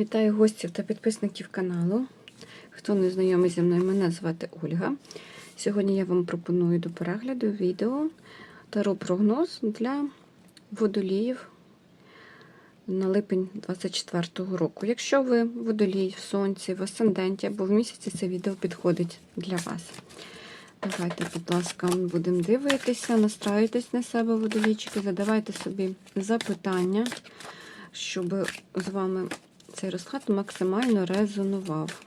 Вітаю гостів та підписників каналу. Хто не знайомий зі мною, мене звати Ольга. Сьогодні я вам пропоную до перегляду відео таро прогноз для водоліїв на липень 24-го року. Якщо ви водолій в сонці, в асценденті або в місяці, це відео підходить для вас. Давайте, будь ласка, будемо дивитися, настраюйтесь на себе, водолійчики, задавайте собі запитання, щоб з вами цей розклад максимально резонував.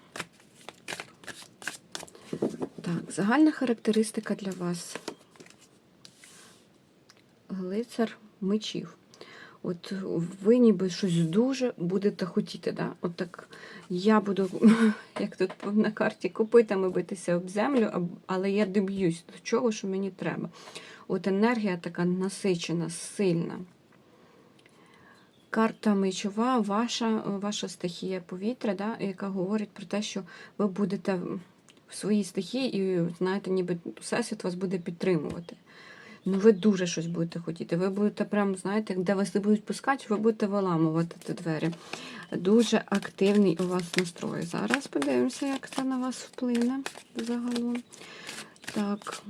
Так, загальна характеристика для вас. Глицар мечів. От ви ніби щось дуже будете хотіти. Да? От так я буду, як тут на карті, копитами битися об землю, але я доб'юсь до чого, що мені треба. От енергія така насичена, сильна. Карта мечова, ваша, ваша стихія повітря, да, яка говорить про те, що ви будете в своїй стихії, і знаєте, ніби всесвіт вас буде підтримувати. Ну, ви дуже щось будете хотіти. Ви будете прям, знаєте, де вас не будуть пускати, ви будете виламувати ті двері. Дуже активний у вас настрой. Зараз подивимося, як це на вас вплине загалом. Так,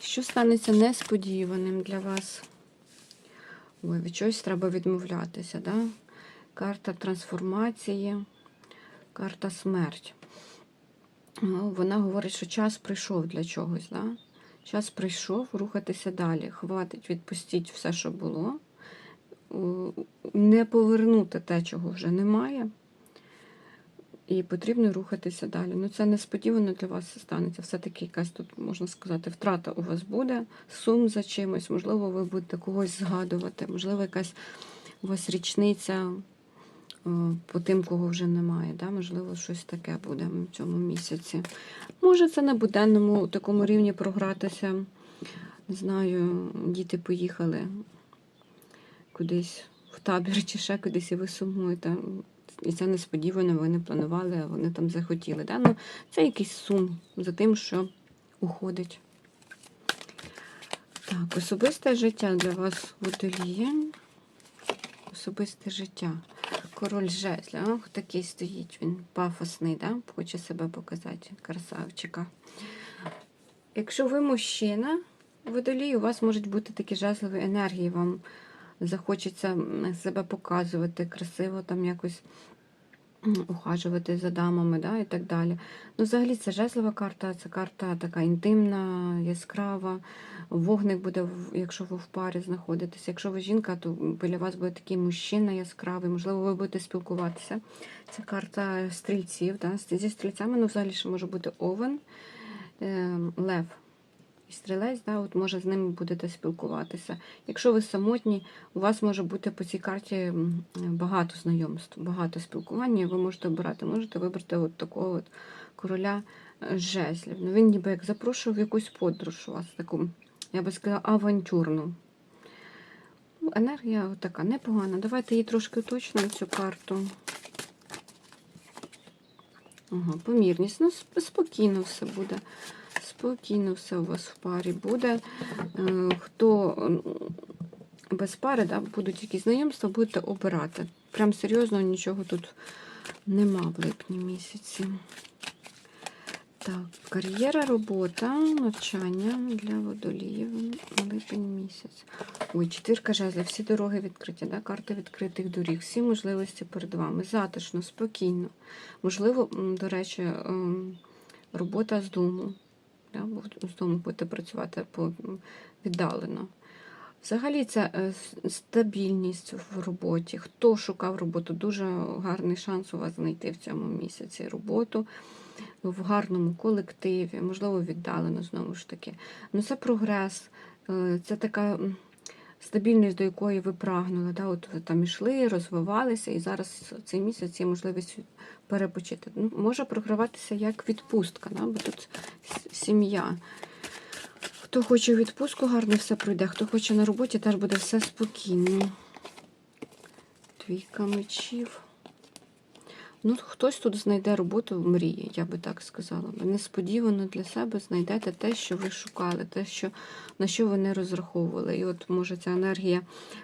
що станеться несподіваним для вас? Ой, від чогось треба відмовлятися, да? Карта трансформації, карта смерть. Ну, Вона говорить, що час прийшов для чогось. Да? Час прийшов рухатися далі. Хватить, відпустіть все, що було. Не повернути те, чого вже немає. І потрібно рухатися далі. Ну, це несподівано для вас станеться. Все-таки якась тут, можна сказати, втрата у вас буде, сум за чимось, можливо, ви будете когось згадувати, можливо, якась у вас річниця о, по тим, кого вже немає. Да? Можливо, щось таке буде в цьому місяці. Може, це на буденному такому рівні програтися. Не знаю, діти поїхали кудись в табір чи ще кудись, і ви сумуєте. І це несподівано, ви не планували, а вони там захотіли. Да? Ну, це якийсь сум за тим, що уходить. Так, особисте життя для вас водоліє. Особисте життя. Король жезля. Ох, такий стоїть, він пафосний, да? хоче себе показати, красавчика. Якщо ви мужчина, водолій, у вас можуть бути такі жезлові енергії, вам захочеться себе показувати красиво, там якось ухажувати за дамами да, і так далі. Ну, взагалі, це жезлова карта, це карта така інтимна, яскрава. Вогник буде, якщо ви в парі знаходитесь. Якщо ви жінка, то біля вас буде такий мужчина яскравий, можливо, ви будете спілкуватися. Це карта стрільців. Да? Зі стрільцями, ну, взагалі ще може бути овен, е, лев. І стрілець, да, от може з ними будете спілкуватися. Якщо ви самотні, у вас може бути по цій карті багато знайомств, багато спілкування. Ви можете обирати, можете вибрати от такого от короля е, жезлів. Ну, він ніби як запрошував якусь подорож у вас таку, я би сказала, авантюрну. Ну, Енергія така непогана. Давайте її трошки уточнимо, цю карту. Ага, помірність. Ну, спокійно все буде. Спокійно все у вас в парі буде. Е, Хто без пари, да, будуть якісь знайомства, будете обирати. Прям серйозно нічого тут нема в липні місяці. Так, кар'єра, робота, навчання для водоліїв липень місяць. Ой, четвірка жезлів, всі дороги відкриті, да? карта відкритих доріг, всі можливості перед вами. Затишно, спокійно. Можливо, до речі, ем, робота з дому. Да? бо З дому будете працювати віддалено. Взагалі, це е, стабільність в роботі. Хто шукав роботу, дуже гарний шанс у вас знайти в цьому місяці роботу в гарному колективі, можливо, віддалено знову ж таки. Ну, це прогрес, е, це така стабільність, до якої ви прагнули. Да? От ви там йшли, розвивалися, і зараз цей місяць є можливість перепочити. Ну, може програватися як відпустка, да? бо тут сім'я. Хто хоче відпустку, гарно все пройде. Хто хоче на роботі, теж буде все спокійно. Двійка мечів. Ну, хтось тут знайде роботу в мрії, я би так сказала. Несподівано для себе знайдете те, що ви шукали, те, що, на що ви не розраховували. І от може ця енергія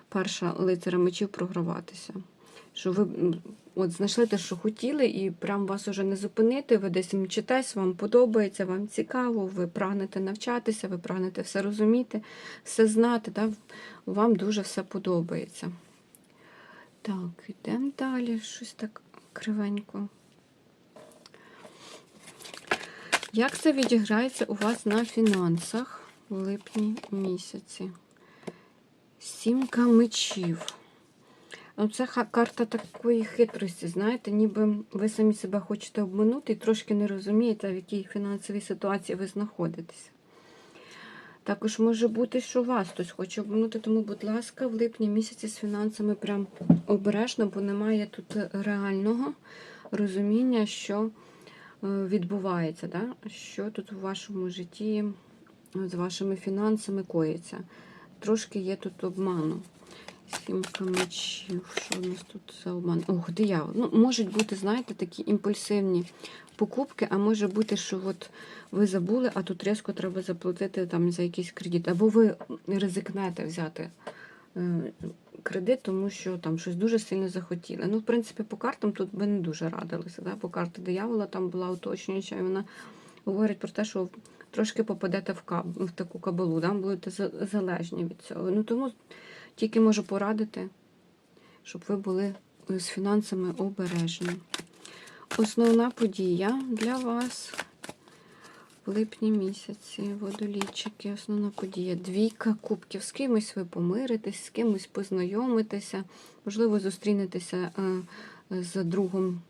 перша лицаря мечів програватися. що ви от знайшли те, що хотіли, і прям вас уже не зупинити. Ви десь мчитесь, вам подобається, вам цікаво, ви прагнете навчатися, ви прагнете все розуміти, все знати. Да? Вам дуже все подобається. Так, йдемо далі. Щось так кривенько. Як це відіграється у вас на фінансах у липні місяці? Сімка мечів. Ну, Це карта такої хитрості, знаєте, ніби ви самі себе хочете обманути і трошки не розумієте, в якій фінансовій ситуації ви знаходитеся. Також може бути, що вас хтось хоче обманути, тому, будь ласка, в липні місяці з фінансами прям обережно, бо немає тут реального розуміння, що е, відбувається, да? що тут у вашому житті з вашими фінансами коїться. Трошки є тут обману. Сімка мечів. Що у нас тут за обман? Ох, диявол. Ну, можуть бути, знаєте, такі імпульсивні покупки, а може бути, що от ви забули, а тут різко треба заплатити там за якийсь кредит. Або ви ризикнете взяти е, кредит, тому що там щось дуже сильно захотіли. Ну, в принципі, по картам тут би не дуже радилися. Да? По карті диявола там була уточнююча, і вона говорить про те, що трошки попадете в, каб, в таку кабалу, да? будете залежні від цього. Ну, тому тільки можу порадити, щоб ви були з фінансами обережні. Основна подія для вас в липні місяці, водолічики, основна подія. Двійка кубків. З кимось ви помиритесь, з кимось познайомитеся, можливо, зустрінетеся е, з другом,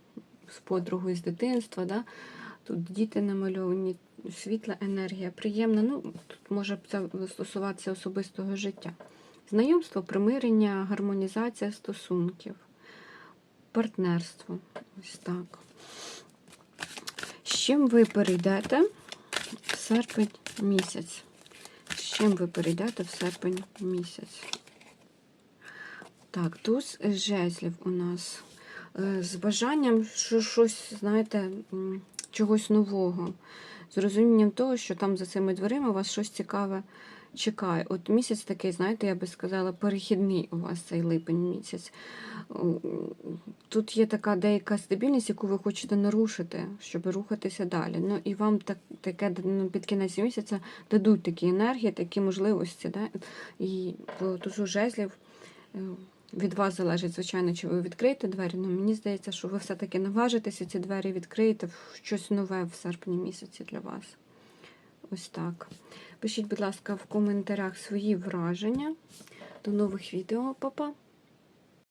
з подругою з дитинства. Да? Тут діти намальовані, світла енергія, приємна. Ну, тут може це стосуватися особистого життя. Знайомство, примирення, гармонізація стосунків, партнерство. Ось так. З чим ви перейдете в серпень місяць? З чим ви перейдете в серпень місяць? Так, туз жезлів у нас. Е, З бажанням, що щось, знаєте, чогось нового. З розумінням того, що там за цими дверима у вас щось цікаве чекає. От місяць такий, знаєте, я би сказала, перехідний у вас цей липень місяць. Тут є така деяка стабільність, яку ви хочете нарушити, щоб рухатися далі. Ну і вам так, таке ну, під кінець місяця дадуть такі енергії, такі можливості. Да? І по тужу жезлів е, від вас залежить, звичайно, чи ви відкриєте двері. Ну мені здається, що ви все-таки наважитеся ці двері відкриєте щось нове в серпні місяці для вас. Ось так. Пишіть, будь ласка, в коментарях свої враження. До нових відео, Па-па!